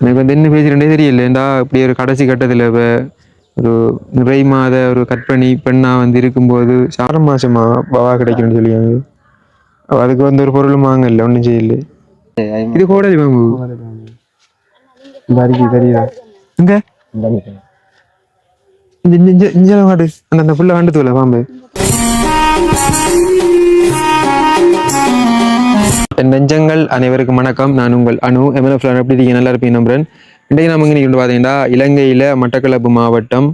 எனக்கு வந்து என்ன பேசுறேன்னே தெரியல. ஏண்டா இப்படி ஒரு கடைசி கட்டத்தில் இப்போ ஒரு நிறை மாத ஒரு கற்பணி பெண்ணா வந்து இருக்கும்போது சார மாசமா பவா கிடைக்கணும்னு சொல்லியாங்க. அதுக்கு வந்து ஒரு பொருளும் வாங்கல ஒன்றும் செய்யல. இது கோடலி பாம்பு. இந்த அருகி தெரியுதா இந்த இந்த மாடு அந்த அந்த புள்ள கண்டு தூல பாம்பு. என் நெஞ்சங்கள் அனைவருக்கும் வணக்கம். நான் உங்கள் அனு. எம்எல்எஃப் எப்படி இருக்கீங்க நல்லா இருப்பீங்க நம்புறேன் இன்றைக்கு நம்ம இங்கே கொண்டு பார்த்தீங்கன்னா இலங்கையில் மட்டக்களப்பு மாவட்டம்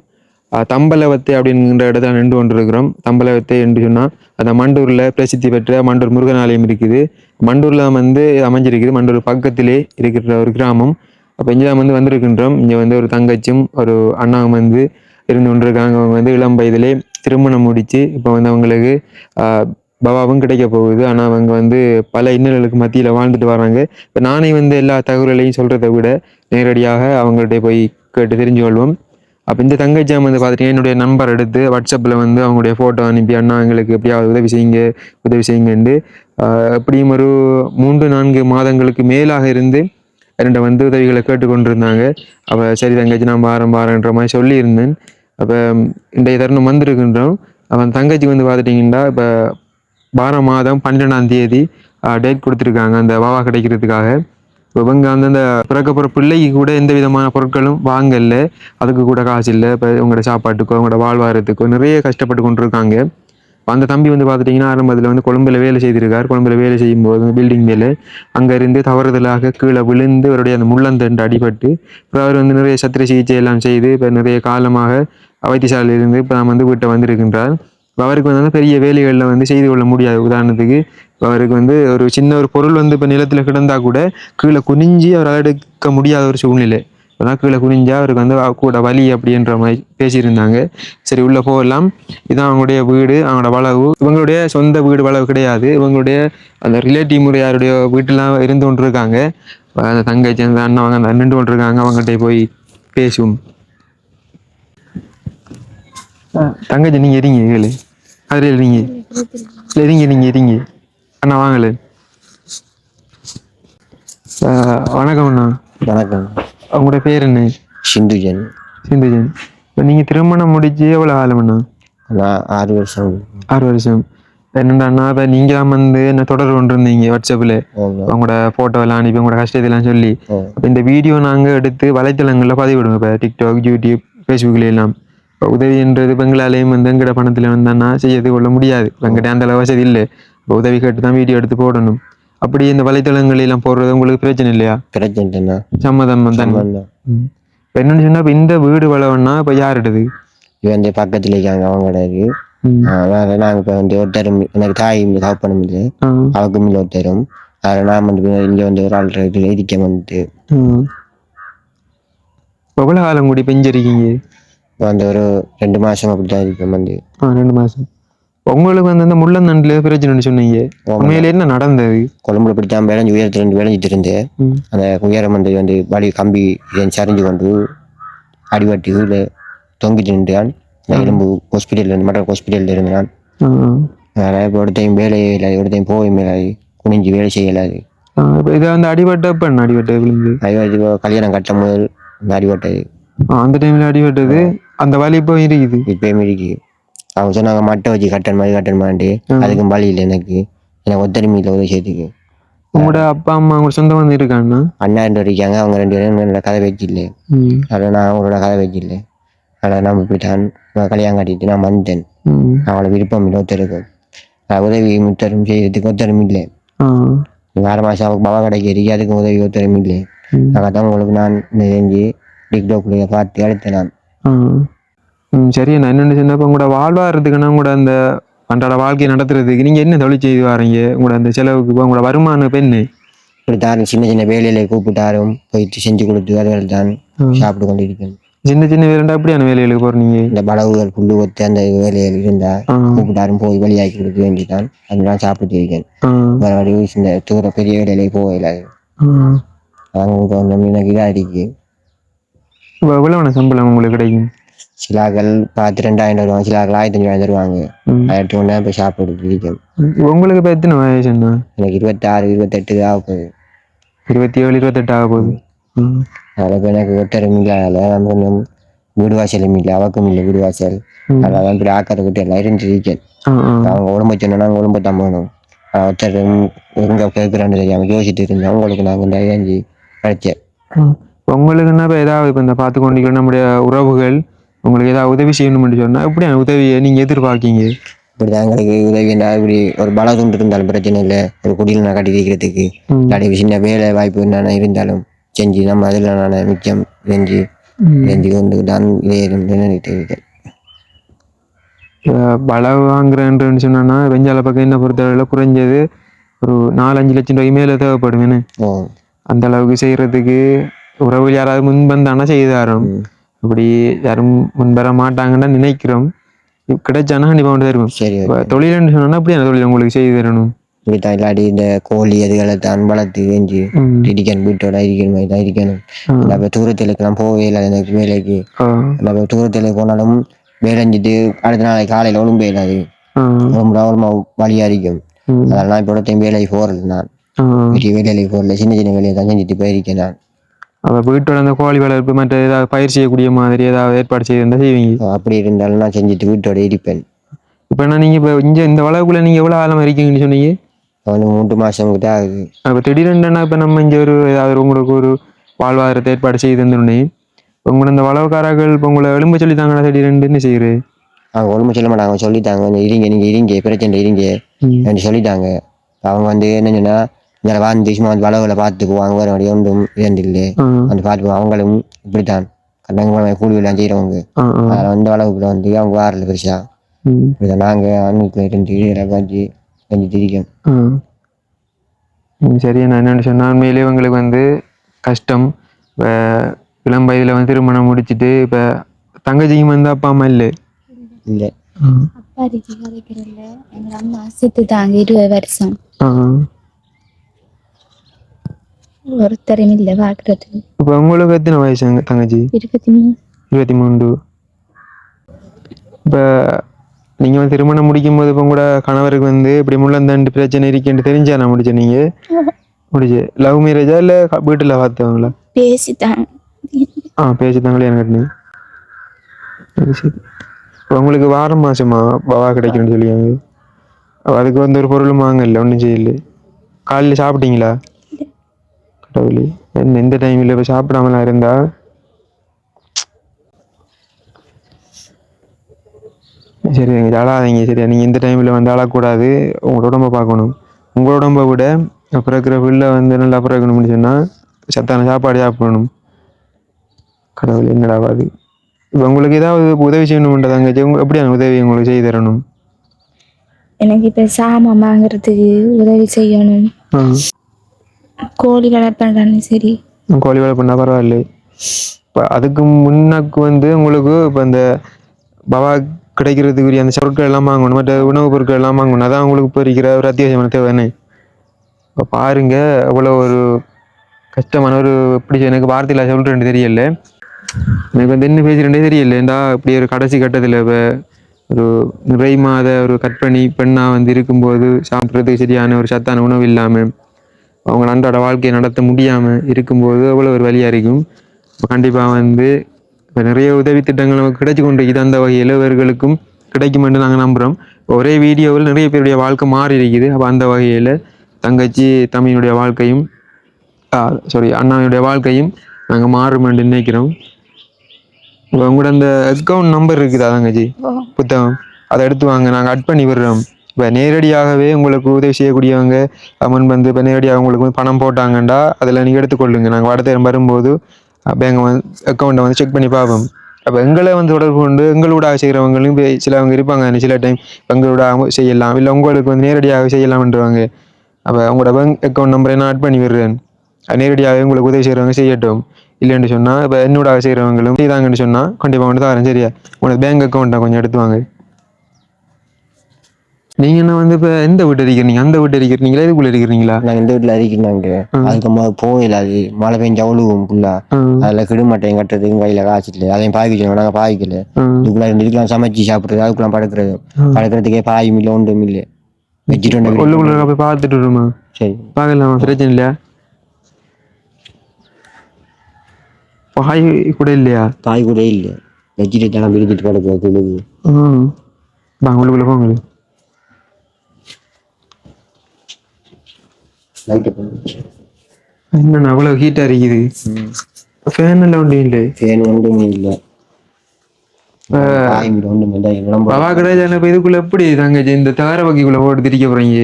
தம்பலவத்தை அப்படிங்கிற இடத்துல நின்று கொண்டிருக்கிறோம். தம்பலவத்தை என்று சொன்னால் அந்த மண்டூரில் பிரசித்தி பெற்ற மண்டூர் முருகன் ஆலயம் இருக்குது. மண்டூரில் வந்து அமைஞ்சிருக்குது. மண்டூர் பக்கத்திலே இருக்கிற ஒரு கிராமம். அப்போ இங்கே வந்து வந்திருக்கின்றோம். இங்கே வந்து ஒரு தங்கச்சும் ஒரு அண்ணாவும் வந்து இருந்து கொண்டிருக்காங்க. அவங்க வந்து இளம் வயதிலே திருமணம் முடித்து இப்போ வந்து அவங்களுக்கு பவாவும் கிடைக்க போகுது. ஆனால் அவங்க வந்து பல இன்னல்களுக்கு மத்தியில் வாழ்ந்துட்டு வராங்க. இப்போ நானே வந்து எல்லா தகவல்களையும் சொல்கிறத விட நேரடியாக அவங்கள்ட்ட போய் கேட்டு தெரிஞ்சு கொள்வோம். அப்போ இந்த தங்கச்சியம் வந்து பார்த்துட்டீங்கன்னா என்னுடைய நம்பர் எடுத்து வாட்ஸ்அப்பில் வந்து அவங்களுடைய ஃபோட்டோ அனுப்பி அண்ணா எங்களுக்கு எப்படியாவது உதவி செய்யுங்க உதவி செய்யுங்கன்னு எப்படியும் ஒரு மூன்று நான்கு மாதங்களுக்கு மேலாக இருந்து என்னோட வந்து உதவிகளை கேட்டுக்கொண்டிருந்தாங்க. அப்போ சரி தங்கச்சி நான் வாரம் வாரன்ற மாதிரி சொல்லியிருந்தேன். அப்போ இன்றைய தருணம் வந்திருக்கின்றோம். அவன் தங்கச்சி வந்து பார்த்துட்டிங்கன்னா இப்போ வார மாதம் பன்னெண்டாம் தேதி டேட் கொடுத்துருக்காங்க அந்த வாவா கிடைக்கிறதுக்காக. இப்போ இவங்க வந்து அந்த பிறக்க போகிற பிள்ளைக்கு கூட எந்த விதமான பொருட்களும் வாங்கல. அதுக்கு கூட காசு இல்லை. இப்போ உங்களோட சாப்பாட்டுக்கோ உங்களோட வாழ்வாரத்துக்கோ நிறைய கஷ்டப்பட்டு கொண்டிருக்காங்க. அந்த தம்பி வந்து பார்த்துட்டிங்கன்னா ஆரம்பத்தில் வந்து கொழும்பில் வேலை செய்திருக்கார். கொழும்பில் வேலை செய்யும்போது பில்டிங் மேலே அங்கே இருந்து தவறுதலாக கீழே விழுந்து அவருடைய அந்த முள்ளந்தண்டு அடிபட்டு அப்புறம் அவர் வந்து நிறைய சத்திர சிகிச்சை எல்லாம் செய்து இப்போ நிறைய காலமாக வைத்தியசாலையிலிருந்து இப்போ நாம் வந்து வீட்டை வந்திருக்கின்றார். அவருக்கு வந்து பெரிய வேலைகளில் வந்து செய்து கொள்ள முடியாது. உதாரணத்துக்கு அவருக்கு வந்து ஒரு சின்ன ஒரு பொருள் வந்து இப்போ நிலத்தில் கிடந்தா கூட கீழே குனிஞ்சி அவரால் எடுக்க முடியாத ஒரு சூழ்நிலை. அதான் கீழே குனிஞ்சா அவருக்கு வந்து கூட வலி அப்படின்ற மாதிரி பேசியிருந்தாங்க. சரி உள்ளே போகலாம். இதான் அவங்களுடைய வீடு அவங்களோட வளவு. இவங்களுடைய சொந்த வீடு வளவு கிடையாது. இவங்களுடைய அந்த ரிலேட்டிவ் முறையாருடைய வீட்டெல்லாம் இருந்து கொண்டு இருக்காங்க அந்த தங்கச்சி அந்த அண்ணன் அவங்க அந்த நின்று கொண்டு இருக்காங்க அவங்ககிட்ட போய் பேசுவோம். தங்கச்சி நீங்க இருங்க கேளு. அதில் இருங்க இருங்க நீங்க இருங்க அண்ணா வாங்கல. வணக்கம் அண்ணா. வணக்கம். உங்களோட பேர் என்ன? சிந்துஜன். சிந்துஜன். இப்போ நீங்கள் திருமணம் முடிச்சு எவ்வளோ காலம் அண்ணா? நான் ஆறு வருஷம். ஆறு வருஷம். என்னண்டா அண்ணா இப்போ நீங்கள் வந்து என்ன தொடர்பு கொண்டு இருந்தீங்க வாட்ஸ்அப்பில் ஆமா. உங்களோட ஃபோட்டோ எல்லாம் அனுப்பி உங்களோட கஷ்டத்தெல்லாம் சொல்லி. ஆ. அப்போ இந்த வீடியோ நாங்கள் எடுத்து வலைத்தளங்களில் பதிவிடுவோம் இப்போ டிக்டாக் யூடியூப் ஃபேஸ்புக்கில் எல்லாம். இப்போ உதவின்றது எங்களாலேயும் வந்து எங்கட பணத்தில் வந்தோன்னா செய்யறது கொள்ள முடியாது. எங்கிட்ட அந்த அளவு வசதி இல்லை. இப்போ உதவி கேட்டு தான் வீடியோ எடுத்து போடணும். அப்படி இந்த வலைத்தளங்கள் எல்லாம் போடுறது உங்களுக்கு பிரச்சனை இல்லையா? பிரச்சனை சம்மதம் தான். இப்போ என்னன்னு சொன்னா இப்போ இந்த வீடு வளவன்னா இப்போ யாருடுது? இவன் வந்து பக்கத்துல இருக்காங்க அவங்களோட இது. ம். அதனால நாங்கள் இப்போ வந்து ஒருத்தரும் எனக்கு தாய் சாப்பிடணும் இல்லை ஆ. அவருக்கும் இல்லை ஒருத்தரும் அதில் நான் வந்து இங்கே வந்து ஒரு ஆள் இருக்கு இருக்க வந்து ம். எவ்வளோ காலம் கூடி பெஞ்சிருக்கீங்க வந்து ஒரு ரெண்டு மாசம் அப்படி தான் இருக்கேன் வந்து. ஆ ரெண்டு மாதம் உங்களுக்கு வந்து அந்த முள்ளந்தண்டில் பிரச்சனைன்னு சொன்னீங்க. உண்மையில என்ன நடந்தது? கொழம்புல தான் விளைஞ்சு உயரத்துல இருந்து விளைஞ்சிட்டு இருந்தேன். அந்த உயரம் வந்து வந்து வலி கம்பி சரிஞ்சு கொண்டு அடிபட்டு இல்லை தொங்கிட்டு நின்றான். நான் எலும்பு ஹாஸ்பிட்டலில் இருந்து மற்ற ஹாஸ்பிட்டலில் இருந்தான். அதனால் இப்போ ஒருத்தையும் வேலையே இல்லை ஒருத்தையும் போக மேலாது குனிஞ்சு வேலை செய்யலாது இதை வந்து அடிபட்ட என்ன அடிபட்ட விழுந்து கல்யாணம் கட்டும் முதல் அடிபட்டது. அந்த டைம்ல அடிபட்டது? அந்த வலி இப்போ இருக்குது இப்போயும் இருக்கு அவங்க சொன்னாங்க மட்டை வச்சு கட்டன் மாதிரி கட்டன் மாட்டே அதுக்கும் வழி இல்லை எனக்கு. எனக்கு ஒத்தரிமை இல்லை உதவி செய்யறதுக்கு உங்களோட அப்பா அம்மா உங்களோட சொந்தம் வந்து இருக்காங்கன்னா அண்ணா? ரெண்டு பேர் இருக்காங்க அவங்க ரெண்டு பேரும் என்னோட கதை வச்சு இல்லை. அதில் நான் அவங்களோட கதை வச்சு இல்லை. அதில் நான் போயிட்டான் நான் கல்யாணம் கட்டிட்டு நான் வந்தேன். ம். அவளை விருப்பம் இல்லை ஒருத்தருக்கும் நான் உதவி முத்தரும் செய்யறதுக்கு ஒருத்தரும் இல்லை. ஆறு மாதம் அவருக்கு பாபா கடைக்கு அதுக்கும் உதவி ஒருத்தரும் இல்லை. அதான் உங்களுக்கு நான் செஞ்சு டிக்டாக்ல பார்த்து எடுத்தேன் நான். ம், சரி நான் என்னென்னு சொன்னப்போ உங்களோட வாழ்வாடுறதுக்குன்னா உங்களோட அந்த அன்றாட வாழ்க்கையை நடத்துறதுக்கு நீங்க என்ன தொழில் செய்து வாரீங்க? உங்களோட அந்த செலவுக்கு உங்களோட வருமானம் இப்போ என்ன? இப்படி தான் சின்ன சின்ன வேலையில கூப்பிட்டாரும் போயிட்டு செஞ்சு கொடுத்து அதுகள் தான். சாப்பிட்டு கொண்டு இருக்கேன் சின்ன சின்ன வேலைண்டா அப்படியான வேலைகளுக்கு போறீங்க இந்த படகுகள் புல்லு கொத்து அந்த வேலைகள் இருந்தா. கூப்பிட்டாரும் போய் வெளியாக்கி கொடுக்க வேண்டிதான் அதெல்லாம் சாப்பிட்டு இருக்கேன். வழி இந்த தூர பெரிய வேலையில போகல. ஆ. அவங்க கொஞ்சம் எனக்கு இதாக இருக்கு. இப்போ எவ்வளவு சம்பளம் உங்களுக்கு கிடைக்கும்? சிலாக்கள் பார்த்து ரெண்டாயிரம் தருவாங்க. சிலாக்கள் ஆயிரத்தி அஞ்சாயிரம் தருவாங்க. ஆயிரத்தி ஒன்றா போய் சாப்பிட்டு இருக்கேன். ம், உங்களுக்கு இப்போ எத்தனை வயசுண்ணா எனக்கு இருபத்தாறு இருபத்தெட்டு ஆக போகுது. இருபத்தி ஏழு இருபத்தெட்டு ஆக போகுது. இப்போ எனக்கு ஒட்டரும் இல்லாதால நம்ம கொஞ்சம் வீடு வாசலும் இல்லை. அவக்கும் இல்லை வீடு வாசல். அதெல்லாம் இப்படி ஆக்காத விட்டு எல்லாம் இருந்து இருக்கேன். அவங்க உடம்பு சொன்னா உடம்பு தான் போகணும். ஒருத்தர் எங்கே கேட்குறான்னு தெரியாமல் யோசிச்சுட்டு இருந்தேன். அவங்களுக்கு நாங்கள் இந்த கிடைச்சேன். உங்களுக்குன்னா இப்போ ஏதாவது இப்போ இந்த பார்த்து கொண்டிருக்கிற நம்முடைய உறவுகள் உங்களுக்கு ஏதாவது உதவி செய்யணும்னு சொன்னால் எப்படியான உதவியை நீங்கள் எதிர்பார்க்கீங்க? இப்படி தான் எங்களுக்கு உதவினா இப்படி ஒரு பல துண்டு இருந்தாலும் பிரச்சனை இல்லை. ஒரு குடியில் நான் கட்டி வைக்கிறதுக்கு. இல்லாட்டி சின்ன வேலை வாய்ப்பு நான் இருந்தாலும் செஞ்சு நம்ம அதில் நான் மிச்சம் செஞ்சு. செஞ்சு கொண்டு தான் இப்போ வளவு வாங்குறேன்னு சொன்னா வெஞ்சால பக்கம் என்ன பொறுத்தவரையில் குறைஞ்சது ஒரு நாலஞ்சு லட்சம் ரூபாய் மேலே ஓ. அந்த அளவுக்கு செய்கிறதுக்கு உறவு யாராவது முன் வந்தானா செய்து தரோம் ம். அப்படி யாரும் முன் வர மாட்டாங்கன்னு நினைக்கிறோம் கிடைச்சானா கண்டிப்பாக கொண்டு தருவோம் சரி தொழில்னு சொன்னா அப்படியான தொழில் உங்களுக்கு செய்து தரணும் இப்படி தான் இல்லாட்டி இந்த கோழி அதுகளை தான் வளர்த்து செஞ்சு ம். இருக்கணும் வீட்டோட இருக்கிற மாதிரி தான் இருக்கணும். நம்ம தூரத்திலுக்கெல்லாம் போகவே இல்லை எனக்கு வேலைக்கு. நம்ம தூரத்தில் போனாலும் வேலைஞ்சிட்டு அடுத்த நாளைக்கு காலையில் ஒழுங்கு இல்லாது. ரொம்ப ரொம்ப வழியாக இருக்கும். அதெல்லாம் இப்போ ஒருத்தையும் வேலைக்கு போகிறது நான். பெரிய வேலைக்கு போகல சின்ன சின்ன வேலையை தான் செஞ்சுட்டு போயிருக்கேன் நான் அப்ப வீட்டோட அந்த கோழி வளர்ப்பு மற்ற ஏதாவது பயிர் செய்யக்கூடிய மாதிரி ஏதாவது ஏற்பாடு செய்திருந்தா செய்வீங்க. அப்படி இருந்தாலும் நான் செஞ்சுட்டு வீட்டோட இருப்பேன். இப்போ என்ன நீங்கள் இப்போ இங்கே இந்த வளவுக்குள்ள நீங்கள் எவ்வளோ ஆழம் இருக்கீங்கன்னு சொன்னீங்க? அவனு மூன்று மாதம் கிட்ட ஆகுது. அப்போ திடீரெண்டுனா இப்போ நம்ம இங்கே ஒரு ஏதாவது உங்களுக்கு ஒரு வாழ்வாதாரத்தை ஏற்பாடு செய்து தந்தோடனே உங்களோட இந்த வளவுக்காரர்கள் இப்போ உங்களை எலும்பு சொல்லி தாங்கடா திடீரெண்டு என்ன செய்யுது? அவங்க ஒழுங்கு சொல்ல மாட்டாங்க. சொல்லிட்டாங்க. கொஞ்சம் இருங்க நீங்கள் இருங்க பிரச்சனை இருங்க. என்று சொல்லிட்டாங்க. அவங்க வந்து என்னன்னா இந்த வாழ்ந்து சும்மா வந்து வளவுல பார்த்து போவாங்க வேறு வழி ஒன்றும் இல்லை வந்து பார்த்து. அவங்களும் இப்படித்தான் கண்ணங்க கூலி எல்லாம் செய்கிறவங்க அதில் வந்து வளவுக்குள்ள வந்து அவங்க வாரல பெருசா இப்படிதான் நாங்கள் அன்னைக்கு இருந்து இதில் காய்ச்சி செஞ்சுட்டு இருக்கோம் சரி நான் என்னென்னு சொன்னால் உண்மையிலேயே உங்களுக்கு வந்து கஷ்டம் இப்போ இளம் வயதில் வந்து திருமணம் முடிச்சிட்டு இப்போ தங்கச்சிக்கும் வந்து அப்பா அம்மா இல்லை இல்லை அப்பா இருக்கு கதைக்கிறல்ல எங்க அம்மா செத்துட்டாங்க இருபது வருஷம் ஒருத்தரும் இல்லை பார்க்கறதுக்கு இப்போ உங்களுக்கு எத்தனை வயசுங்க தங்கச்சி? இருபத்தி மூணு. இருபத்தி மூன்று. இப்போ நீங்கள் வந்து திருமணம் முடிக்கும் போது இப்போ கூட கணவருக்கு வந்து இப்படி முள்ளந்தாண்டு பிரச்சனை இருக்குன்னு தெரிஞ்சா நான் முடிச்சேன் நீங்கள் முடிச்சு. லவ் மேரேஜா இல்லை வீட்டில் பார்த்தவங்களா? பேசிட்டாங்க. ஆ பேசி தான் கல்யாணம் இப்போ உங்களுக்கு வாரம் மாசமா பவா கிடைக்கணும்னு சொல்லியாங்க அதுக்கு வந்து ஒரு பொருளும் வாங்கல ஒன்றும் செய்யல. காலையில் சாப்பிட்டீங்களா? கடவுளே என்ன இந்த டைமில் இப்போ சாப்பிடாமலாம் இருந்தா? சரி நீங்கள் அழாதீங்க சரியா? நீங்கள் இந்த டைமில் வந்து அழக்கூடாது. உங்களோட உடம்ப பார்க்கணும். உங்களோட உடம்பை விட பிறக்கிற பிள்ளை வந்து நல்லா பிறக்கணும்னு சொன்னால் சத்தான சாப்பாடு சாப்பிடணும். கடவுள் என்னடாவாது இப்போ உங்களுக்கு ஏதாவது உதவி செய்யணும்ன்றதாங்க எப்படியான உதவி உங்களுக்கு செய்து தரணும்? எனக்கு இப்ப சாமான் வாங்குறதுக்கு உதவி செய்யணும். கோழி வளர்ப்பேன் சரி. கோழி வளர்ப்புனா பண்ணால் பரவாயில்ல. இப்போ அதுக்கு முன்னாக்கு வந்து உங்களுக்கு இப்போ இந்த பவா கிடைக்கிறதுக்குரிய அந்த பொருட்கள் எல்லாம் வாங்கணும் மற்ற உணவுப் பொருட்கள் எல்லாம் வாங்கணும் அதான் உங்களுக்கு இப்போ இருக்கிற ஒரு அத்தியாவசியமான தேவைன்னு இப்போ பாருங்க அவ்வளோ ஒரு கஷ்டமான ஒரு எப்படி எனக்கு வார்த்தையில் சொல்கிறேன்னு தெரியல. எனக்கு வந்து என்ன பேசுகிறேன்னே தெரியல. ஏண்டா இப்படி ஒரு கடைசி கட்டத்தில் இப்போ ஒரு நிறை மாத ஒரு கற்பனை பெண்ணாக வந்து இருக்கும்போது சாப்பிட்றதுக்கு சரியான ஒரு சத்தான உணவு இல்லாமல் அவங்க அன்றாட வாழ்க்கையை நடத்த முடியாமல் இருக்கும்போது அவ்வளோ ஒரு வழியாக இருக்கும். கண்டிப்பாக வந்து இப்போ நிறைய உதவி திட்டங்கள் நமக்கு கிடைச்சு கொண்டிருக்குது. அந்த வகையில் இவர்களுக்கும் கிடைக்கும் என்று நாங்கள் நம்புகிறோம் ஒரே வீடியோவில் நிறைய பேருடைய வாழ்க்கை மாறி இருக்குது. அப்போ அந்த வகையில் தங்கச்சி தம்பியினுடைய வாழ்க்கையும் சாரி அண்ணாவுடைய வாழ்க்கையும் நாங்கள் மாறும் என்று நினைக்கிறோம். உங்களோட அந்த அக்கௌண்ட் நம்பர் இருக்குதா தங்கச்சி? புத்தகம். அதை எடுத்து வாங்க. நாங்கள் அட் பண்ணி விடுறோம். இப்போ நேரடியாகவே உங்களுக்கு உதவி செய்யக்கூடியவங்க அமௌண்ட் வந்து இப்போ நேரடியாக உங்களுக்கு வந்து பணம் போட்டாங்கண்டா அதில் நீங்கள் எடுத்துக்கொள்ளுங்க. நாங்கள் அடுத்த வரும்போது பேங்க் வந்து அக்கௌண்ட்டை வந்து செக் பண்ணி பார்ப்போம். அப்போ எங்களை வந்து தொடர்பு கொண்டு எங்களோட செய்கிறவங்களும் இப்போ சிலவங்க இருப்பாங்க. சில டைம் எங்களோட செய்யலாம். இல்லை உங்களுக்கு வந்து நேரடியாக செய்யலாம்ன்றவாங்க. அப்போ உங்களோட பேங்க் அக்கௌண்ட் நம்பரை நான் ஆட் பண்ணி விடுறேன். நேரடியாகவே உங்களுக்கு உதவி செய்கிறவங்க செய்யட்டும். இல்லைன்னு சொன்னால் இப்போ என்னோட செய்கிறவங்களும் செய்தாங்கன்னு சொன்னால் கண்டிப்பாக வந்து தரேன். சரியா? உங்களோட பேங்க் அக்கௌண்ட்டை கொஞ்சம் எடுத்துவாங்க. நீங்கள் என்ன வந்து இப்போ எந்த வீட்டு இருக்கிறீங்க? அந்த வீட்டு இருக்கிறீங்களா? இதுக்குள்ளே இருக்கிறீங்களா? நாங்கள் இந்த வீட்டில் அறிக்கிறாங்க அதுக்கு முதல்ல போகல அது. மழை பெஞ்சு அவ்வளவும் ஃபுல்லாக ம் அதில் கிடுமட்டையும் கட்டுறதுக்கு கையில் இல்லை. அதையும் பாய்க்கணும் நாங்கள் பாய்க்கல. இதுக்குள்ள இருந்து இதுக்கெல்லாம் சமைச்சு சாப்பிட்றது அதுக்குலாம் படுக்கிறது. படுக்கிறதுக்கே பாயும் இல்லை ஒன்றும் இல்லை வச்சுட்டு உள்ளுக்குள்ள போய் பார்த்துட்டு வருமா? சரி. பார்க்கலாமா? பிரச்சனை இல்லையா? பாய் கூட இல்லையா? தாய் கூட இல்லை. வச்சுட்டு தான் பிரிச்சுட்டு படுக்கிற குழுவு ம் வாங்க உள்ளுக்குள்ள போங்க. என்ன அவ்வளவு ஹீட்டா இருக்குது. ஃபேன் எல்லாம் ஒன்றும் இல்லை. ஃபேன் ஒன்றுமே இல்லை. பவா இப்ப இதுக்குள்ள எப்படி தங்கச்சி இந்த தகர வகைக்குள்ள போட்டு திரிக்க போறீங்க?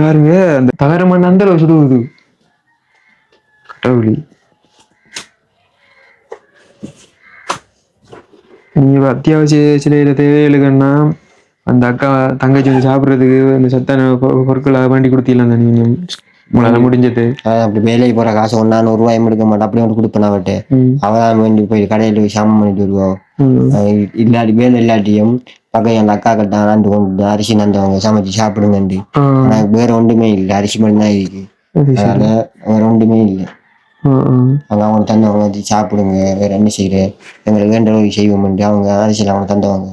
பாருங்க அந்த தகர மண் அந்த அளவு சுடுவது கடவுளி. நீங்க அத்தியாவசிய சிலையில தேவைகளுக்குன்னா அந்த அக்கா தங்கச்சி வந்து சாப்பிடுறதுக்கு அந்த சத்தான பொருட்களை வேண்டி கொடுத்தீங்களா அந்த நீங்க உங்களால முடிஞ்சது. அப்படி வேலைக்கு போற காசு ஒன்னா நூறு ரூபாய் எடுக்க மாட்டேன். அப்படியே வந்து கொடுப்பேன் அவட்ட. அவதான் வேண்டி போய் கடையில போய் சாமம் பண்ணிட்டு வருவோம் இல்லாட்டி வேலை இல்லாட்டியும் பக்கம் என் அக்கா கிட்ட நண்டு கொண்டு அரிசி நந்தவங்க சமைச்சு சாப்பிடுங்கண்டு ஆ, ஆனா வேற ஒன்றுமே இல்லை. அரிசி மட்டும் தான் இருக்கு. அதனால வேற ஒன்றுமே இல்லை. அவங்க அவங்க தந்தவங்க வச்சு சாப்பிடுங்க. வேற என்ன செய்யற எங்களுக்கு வேண்ட செய்வோம்ட்டு அவங்க அரிசியில் அவங்க தந்தவங்க.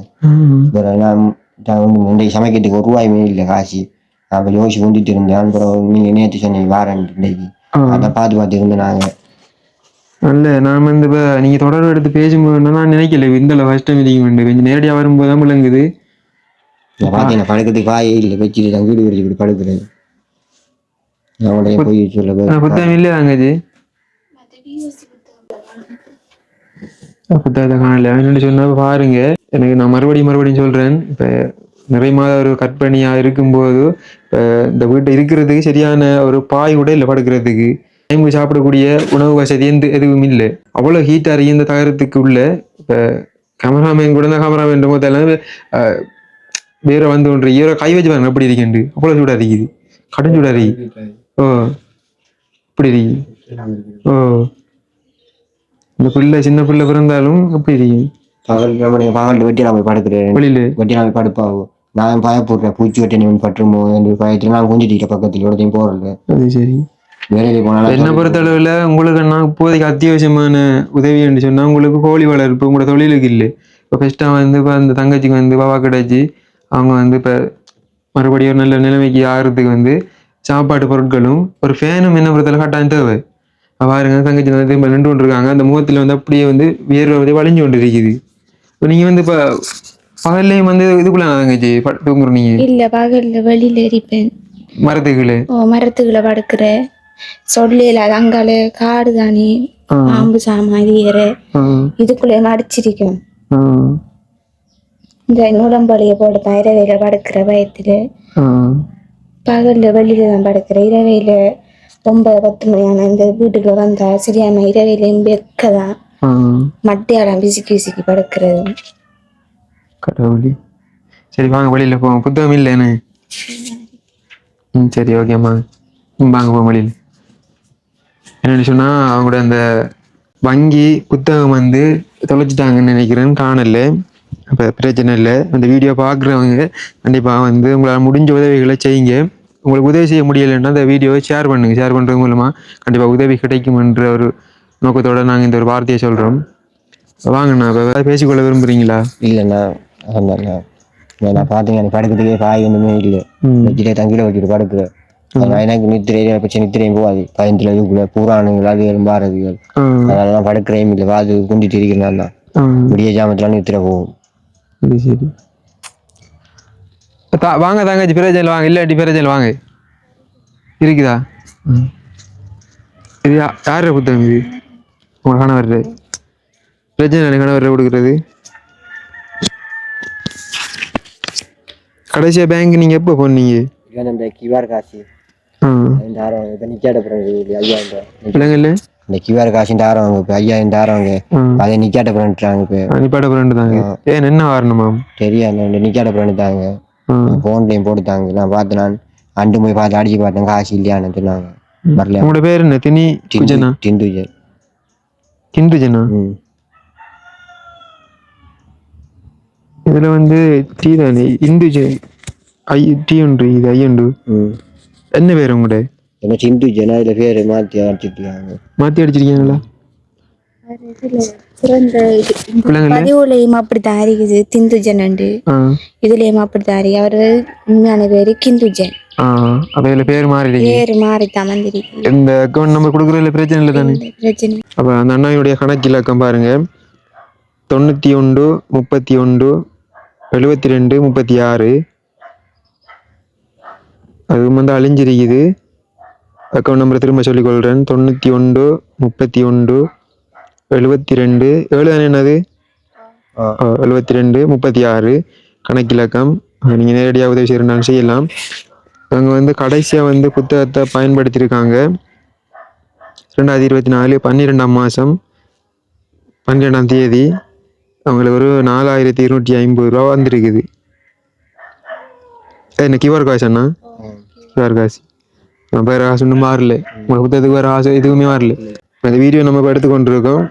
வேற நான் நான் வந்து இன்றைக்கு சமைக்கிறதுக்கு ஒரு ரூபாயுமே இல்லை காசு. நான் அப்போ யோசிச்சு கொண்டுட்டு இருந்தேன். அப்புறம் நீங்க நேற்று சொன்னீங்க வாரேன் இன்னைக்கு ஆ. அதான் பார்த்து பார்த்து இருந்தேன் நாங்க. அல்ல நான் வந்து இப்போ நீங்கள் தொடர்பு எடுத்து பேசும்போது நான் நினைக்கல. இந்த ஃபர்ஸ்ட் டைம் இடிக்க வேண்டும் கொஞ்சம் நேரடியாக வரும்போது தான் விளங்குது. பார்த்தீங்கன்னா படுக்கிறதுக்கு வாயே இல்லை. வச்சுட்டு வீடு வரைக்கும் இப்படி படுக்கிறேன். அவங்கள்ட்ட போய் சொல்ல புத்தகம் இல்லையா தங்கச்சி புத்தகத்தை காணல. என்னென்னு சொன்னா பாருங்க. எனக்கு நான் மறுபடியும் மறுபடியும் சொல்கிறேன் இப்போ நிறைய மாத ஒரு கற்பனையாக இருக்கும்போது இப்போ இந்த வீட்டை இருக்கிறதுக்கு சரியான ஒரு பாய் கூட இல்லை படுக்கிறதுக்கு. டைமுக்கு சாப்பிடக்கூடிய உணவு வசதி எந்த எதுவும் இல்லை. அவ்வளோ இருக்கு இந்த தகரத்துக்கு உள்ள இப்போ கேமராமேன் கூட தான் கேமராமேன் முதல்ல வேற வந்து ஒன்று ஈரோ கை வச்சு பாருங்க எப்படி இருக்கேன் அவ்வளோ சூடாக இருக்குது. கடும் சூடாக இருக்கு ஓ இப்படி இருக்கு ஓ. இந்த பிள்ளை சின்ன பிள்ளை பிறந்தாலும் எப்படி இருக்கு? பகல் நம்ம பகல் வெட்டி நான் போய் படுக்கிறேன் வெளியில வெட்டி நான் போய் படுப்பாகும் நான் பயப்படுறேன் பூச்சி வெட்டி நீ பட்டுருமோ என்று பயத்தில் நான் குஞ்சிட்டு பக்கத்தில். இடத்தையும் போறது அது சரி. வேலைக்கு என்ன போனாலும் பொறுத்த அளவில் உங்களுக்கு நான் இப்போதைக்கு அத்தியாவசியமான உதவின்னு சொன்னா உங்களுக்கு கோழி வளர்ப்பு உங்களோட தொழிலுக்கு இல்லை. இப்போ ஃபஸ்ட்டாக வந்து இப்போ அந்த தங்கச்சிக்கு வந்து பாவா கிடைச்சி அவங்க வந்து இப்போ மறுபடியும் நல்ல நிலைமைக்கு ஆகிறதுக்கு வந்து சாப்பாட்டு பொருட்களும் ஒரு ஃபேனும் என்ன பொறுத்தளவு கட்டாயம் தேவை. பாருங்க தங்கச்சி வந்து திரும்ப நின்று கொண்டிருக்காங்க. அந்த முகத்தில் வந்து அப்படியே வந்து வேர்வை வந்து வளைஞ்சு கொண்டு இருக்குது இப்போ நீங்கள் வந்து இப்போ பகல்லையும் வந்து இதுக்குள்ள தங்கச்சி? தூங்குறீங்க இல்ல பகல்ல வெளியில எரிப்பேன். மரத்துக்குள்ளே? ஓ மரத்துக்குள்ள படுக்கிற. சொல்லல அது அங்கால காடு தானே. பாம்பு சாமா இது ஏற. இதுக்குள்ளே மடிச்சிருக்கும் இந்த நுழம்பலிய போட்டு தான் இரவையில படுக்கிற பயத்துல. பகல்ல வெளியில தான் படுக்கிற. இரவையில ஒன்பது பத்து மணியான இந்த வீட்டுக்குள்ள வந்தா சரியான இரவையில வெக்கதான் ஆ. மட்டையாலாம் பிசுக்கி பிசுக்கி படுக்கிறது. கடவுளி. சரி வாங்க வெளியில் போவோம். புத்தகம் இல்லைன்னு ம் சரி ஓகேம்மா வாங்க போவோம் வெளியில். என்னென்னு சொன்னால் அவங்களோட அந்த வங்கி புத்தகம் வந்து தொலைச்சிட்டாங்கன்னு நினைக்கிறேன். காணல. அப்போ பிரச்சனை இல்லை. அந்த வீடியோ பார்க்குறவங்க கண்டிப்பாக வந்து உங்களால் முடிஞ்ச உதவிகளை செய்யுங்க. உங்களுக்கு உதவி செய்ய முடியலைன்னா அந்த வீடியோவை ஷேர் பண்ணுங்கள் ஷேர் பண்ணுறது மூலமாக கண்டிப்பாக உதவி கிடைக்கும்ன்ற ஒரு நோக்கத்தோட நாங்கள் இந்த ஒரு வார்த்தையை சொல்கிறோம் வாங்கண்ணா இப்போ வேறு பேசிக்கொள்ள விரும்புகிறீங்களா இல்லைண்ணா அதாண்ணா நான் பார்த்தீங்க எனக்கு படுக்கிறதுக்கே காய் ஒன்றுமே இல்லை. வச்சுட்டே தங்கில வச்சுட்டு படுக்கிறேன் எனக்கு நித்திரையே பச்சை நித்திரையும் போகாது. பதினஞ்சுல இதுக்குள்ள பூரானுங்கள் அது அதனால நான் படுக்கிறேன் இல்லை வாது குண்டிட்டு இருக்கிறேன் தான். விடிய ஜாமத்துல நித்திரை போகும். சரி. தா- வாங்க தாங்கச்சி பிரஜல் வாங்க. இல்லாட்டி பிரஜல் வாங்க. இருக்குதா. இது யார புத்தகம் இது உங்கள் கணவர் பிரஜன் கணவர் கொடுக்குறது. கடைசியாக பேங்க் நீங்கள் எப்போ போனீங்க? இந்த கியூஆர் காசு இந்த ஆரம் இப்போ நிக்காட்ட போகிறேன் ஐயாயிரம் இல்லைங்கல்ல இந்த கியூஆர் காசு இந்த ஆரம் வாங்க. இப்போ ஐயாயிரம் ஆரவங்க அதை நிக்காட்ட பண்ணிட்டாங்க இப்போ. நிப்பாட்ட ஃப்ரெண்டு தாங்க ஏன் என்ன வரணுமா? தெரியாது. நிக்காட்ட பண்ணிட்டாங்க ஆ ஃபோன்லேயும் போட்டுட்டாங்க நான் பார்த்து நான் அண்டு போய் பார்த்து அடிச்சு பார்த்தேன். காசு இல்லையான்னு சொன்னாங்க. வரல உங்களோட பேர் என்ன? தினி டிண்டுஜர் கிந்துஜனா ம். இதுல வந்து டீ தானே? இந்து ஜெ- ஐ டீ உண்டு இது ஐயண்டு என்ன பேர் உங்களோட? என்ன டிண்டுஜனா இதில் பேர் மாற்றி அடிச்சிருக்காங்க மாத்தி அடிச்சிருக்கீங்களா? பதிவுலையும் அப்படித்தான் இருக்குது திந்துஜன் ஆ. இதுலயும் அப்படித்தான் இருக்கு அவரு உண்மையான பேரு கிந்துஜன் அப்போ இதில் பேர் வந்திருக்கு. இந்த அக்கௌண்ட் நம்பர் கொடுக்குறதுல பிரச்சனை இல்லை தானே? பிரச்சனை அப்போ அந்த அண்ணாவினுடைய கணக்கு இலக்கம் பாருங்க. தொண்ணூற்றி ஒன்று முப்பத்தி ஒன்று எழுபத்தி ரெண்டு முப்பத்தி ஆறு அதுவும் வந்து அழிஞ்சிருக்குது. அக்கௌண்ட் நம்பரை திரும்ப சொல்லிக்கொள்கிறேன் தொண்ணூற்றி ஒன்று முப்பத்தி ஒன்று எழுபத்தி ரெண்டு ஏழு தானே என்னது? எழுபத்தி ரெண்டு முப்பத்தி ஆறு கணக்கிலக்கம். நீங்கள் நேரடியாக உதவி செய்யறதுனாலும் செய்யலாம். அவங்க வந்து கடைசியாக வந்து புத்தகத்தை பயன்படுத்தியிருக்காங்க. ரெண்டாயிரத்தி இருபத்தி நாலு பன்னிரெண்டாம் மாதம் பன்னிரெண்டாம் தேதி. அவங்களுக்கு ஒரு நாலாயிரத்தி இருநூற்றி ஐம்பது ரூபா வந்திருக்குது. என்ன கியூஆர் காசு அண்ணா? கியூஆர் காசு. வேறு காசு ஒன்றும் மாறல. உங்கள் புத்தகத்துக்கு வேறு காசு எதுவுமே வரல. இந்த வீடியோ நம்ம இப்போ எடுத்துக்கொண்டிருக்கோம்.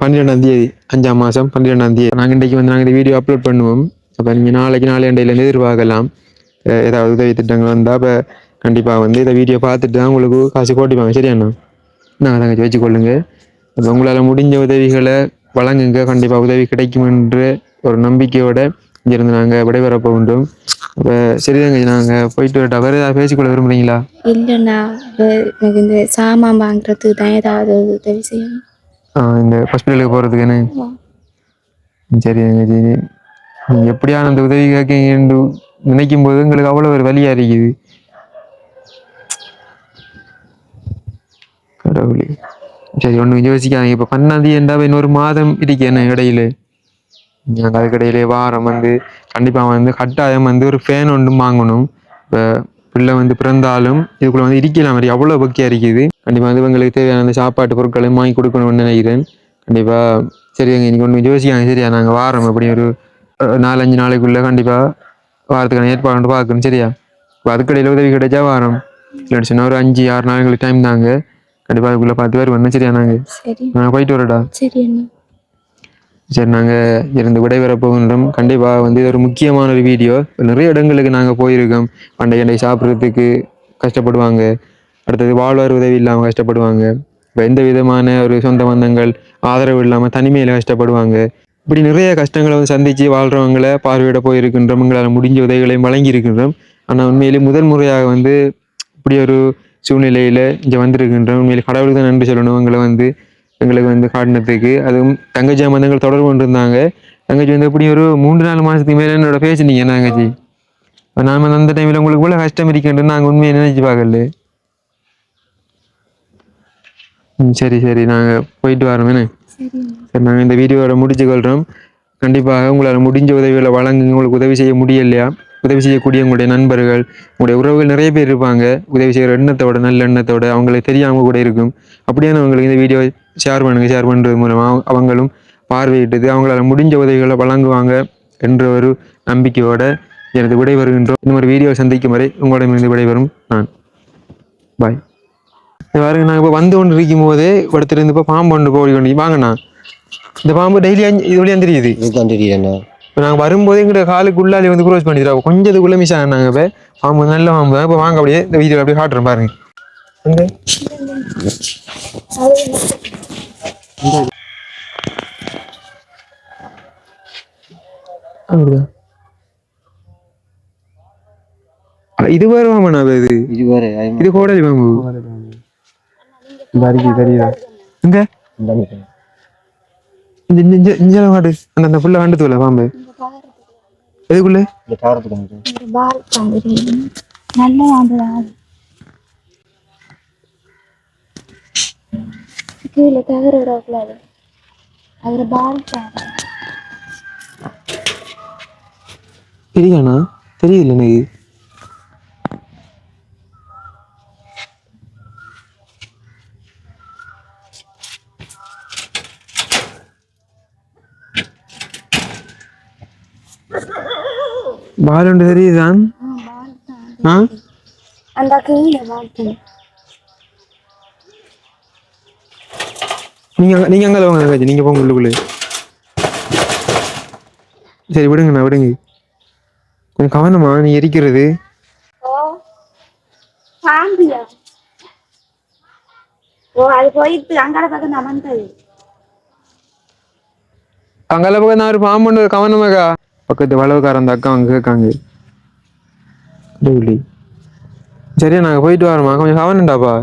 பன்னிரெண்டாம் தேதி அஞ்சாம் மாதம் பன்னிரெண்டாம் தேதி. நாங்கள் இன்றைக்கு வந்து நாங்கள் இந்த வீடியோ அப்லோட் பண்ணுவோம். அப்போ நீங்கள் நாளைக்கு நாளையண்டையிலேருந்து எதிர்பார்க்கலாம். ஏதாவது உதவி திட்டங்கள் வந்தால் அப்போ கண்டிப்பாக வந்து இந்த வீடியோ பார்த்துட்டு தான் உங்களுக்கு காசு போட்டிப்பாங்க சரியாண்ணா நாங்கள் தங்கச்சி வச்சுக்கொள்ளுங்க. அப்போ உங்களால் முடிஞ்ச உதவிகளை வழங்குங்க. கண்டிப்பாக உதவி கிடைக்கும் என்ற ஒரு நம்பிக்கையோடு இங்கிருந்து நாங்கள் விடைபெற போகின்றோம். அப்போ சரி தங்கச்சி நாங்கள் போயிட்டு வரட்டா வேறு ஏதாவது பேசிக்கொள்ள விரும்புகிறீங்களா இல்லைண்ணா. இப்ப எனக்கு இந்த சாமான் வாங்குறதுக்கு தான் ஏதாவது உதவி செய்யணும். ஆ, இந்த ஹாஸ்பிட்டலுக்கு போகிறதுக்குன்னு சரி தங்கச்சி எப்படியான அந்த உதவி கேட்கீங்கன்னு நினைக்கும் போது எங்களுக்கு அவ்வளோ ஒரு வழியாக இருக்குது. கடவுளே. சரி ஒன்றும் யோசிக்காதீங்க. இப்போ பண்ணாதி என்றா இன்னொரு மாதம் இருக்கு என்ன இடையில. அதுக்கிடையிலே வாரம் வந்து கண்டிப்பாக வந்து கட்டாயம் வந்து ஒரு ஃபேன் ஒன்று வாங்கணும். இப்போ பிள்ளை வந்து பிறந்தாலும் இதுக்குள்ள வந்து இருக்கலாம் மாதிரி அவ்வளோ பக்கியாக இருக்குது. கண்டிப்பாக வந்து இவங்களுக்கு தேவையான அந்த சாப்பாட்டு பொருட்களையும் வாங்கி கொடுக்கணும்னு நினைக்கிறேன். கண்டிப்பாக சரிங்க இன்னைக்கு ஒன்று யோசிக்காங்க சரியா நாங்கள் வாரம் அப்படி ஒரு நாலஞ்சு நாளைக்குள்ளே கண்டிப்பாக வாரத்துக்கான ஏற்பாடு பார்க்கணும். சரியா? இப்போ அதுக்கடையில் உதவி கிடைச்சா வாரம். இல்லைன்னு சொன்னால் ஒரு அஞ்சு ஆறு நாளைங்களுக்கு டைம் தாங்க. கண்டிப்பாக அதுக்குள்ளே பார்த்து பேர் வரணும் சரியா நாங்கள் நாங்கள் போயிட்டு வரடா சரி சரி நாங்கள் இருந்து விடைபெற போகின்றோம் கண்டிப்பாக வந்து இது ஒரு முக்கியமான ஒரு வீடியோ. நிறைய இடங்களுக்கு நாங்கள் போயிருக்கோம். பண்டை அண்டை சாப்பிட்றதுக்கு கஷ்டப்படுவாங்க. அடுத்தது வாழ்வார் உதவி இல்லாமல் கஷ்டப்படுவாங்க. இப்போ எந்த விதமான ஒரு சொந்த பந்தங்கள் ஆதரவு இல்லாமல் தனிமையில் கஷ்டப்படுவாங்க. இப்படி நிறைய கஷ்டங்களை வந்து சந்தித்து வாழ்கிறவங்களை பார்வையிட போயிருக்கின்றோம். எங்களால் முடிஞ்ச உதவிகளையும் வழங்கி இருக்கின்றோம் ஆனால் உண்மையிலே முதல் முறையாக வந்து இப்படி ஒரு சூழ்நிலையில் இங்கே வந்திருக்கின்றோம். உண்மையிலே கடவுளுக்கு தான் நன்றி சொல்லணும். எங்களை வந்து எங்களுக்கு வந்து காட்டினதுக்கு. அதுவும் தங்கச்சி அம்மந்தங்கள் தொடர்பு கொண்டிருந்தாங்க. தங்கச்சி வந்து எப்படி ஒரு மூன்று நாலு மாதத்துக்கு மேலே என்னோட பேசினீங்க தங்கச்சி. நான் வந்து அந்த டைமில் உங்களுக்கு இவ்வளோ கஷ்டம் இருக்கின்றது நாங்கள் உண்மையை நினைச்சு பார்க்கல. ம் சரி சரி. நாங்கள் போயிட்டு வரோம் என்ன? சரி நாங்கள் இந்த வீடியோவோட முடிச்சுக்கொள்கிறோம் கண்டிப்பாக உங்களால் முடிஞ்ச உதவிகளை வழங்குங்க உங்களுக்கு உதவி செய்ய முடியலையா? உதவி செய்யக்கூடிய உங்களுடைய நண்பர்கள் உங்களுடைய உறவுகள் நிறைய பேர் இருப்பாங்க. உதவி செய்கிற எண்ணத்தோட நல்ல எண்ணத்தோட அவங்களுக்கு தெரியாமல் கூட இருக்கும். அப்படியானவங்களுக்கு இந்த வீடியோ ஷேர் பண்ணுங்கள் ஷேர் பண்ணுறது மூலமாக அவங்களும் பார்வையிட்டது. அவங்களால முடிஞ்ச உதவிகளை வழங்குவாங்க என்ற ஒரு நம்பிக்கையோடு எனது விடைபெறுகின்றோம் இன்னும் ஒரு வீடியோ சந்திக்கும் வரை உங்களிடமிருந்து விடைபெறும் நான். பாய் பாருங்க நாங்கள் இப்போ வந்து கொண்டு இருக்கும் போதே ஒருத்தர் இருந்து இப்போ பாம்பு ஒன்று போடி கொண்டு வாங்கண்ணா இந்த பாம்பு டெய்லி இது வழியாக தெரியுது இதுதான் வந்து இப்போ நாங்கள் வரும்போது எங்கிட்ட காலுக்கு உள்ளாலே வந்து க்ரோஸ் பண்ணிடுறோம் கொஞ்சம் இதுக்குள்ளே மிஸ் ஆகும் நாங்கள் இப்போ. பாம்பு நல்ல தான் இப்போ வாங்க அப்படியே இந்த வீடியோ அப்படியே காட்டுறோம் பாருங்க. இது வேறு பாம்பண்ணா இது? இது வேறு இது கோடலி பாம்பு இந்த இந்த காட்டு. அந்த அந்த புள்ள கண்டுத்துல பாம்பு. எதுக்குள்ள? இந்த ஒரு பால் வாங்குறீங்க நல்ல வாங்கலாம் கீழே தகர விடக்கூடாது அதில் பால் பாரு தெரியாண்ணா தெரியுது எனக்கு. கீழே பால் தான் நீங்க அங்க- நீங்க அங்கே வாங்க காஜி நீங்க போங்க உள்ளுக்குள்ளே. சரி விடுங்கண்ணா விடுங்க. கொஞ்சம் கவனமா நீ எரிக்கிறது. அங்கால பக்கம் நான் ஒரு பாம்பு கவனமாக்கா. பக்கத்து வளவுக்கார அந்த அக்கா அவங்க கேட்காங்க டெய்லி சரியா நாங்கள் போயிட்டு வரோமா கொஞ்சம் கவனண்டாப்பா.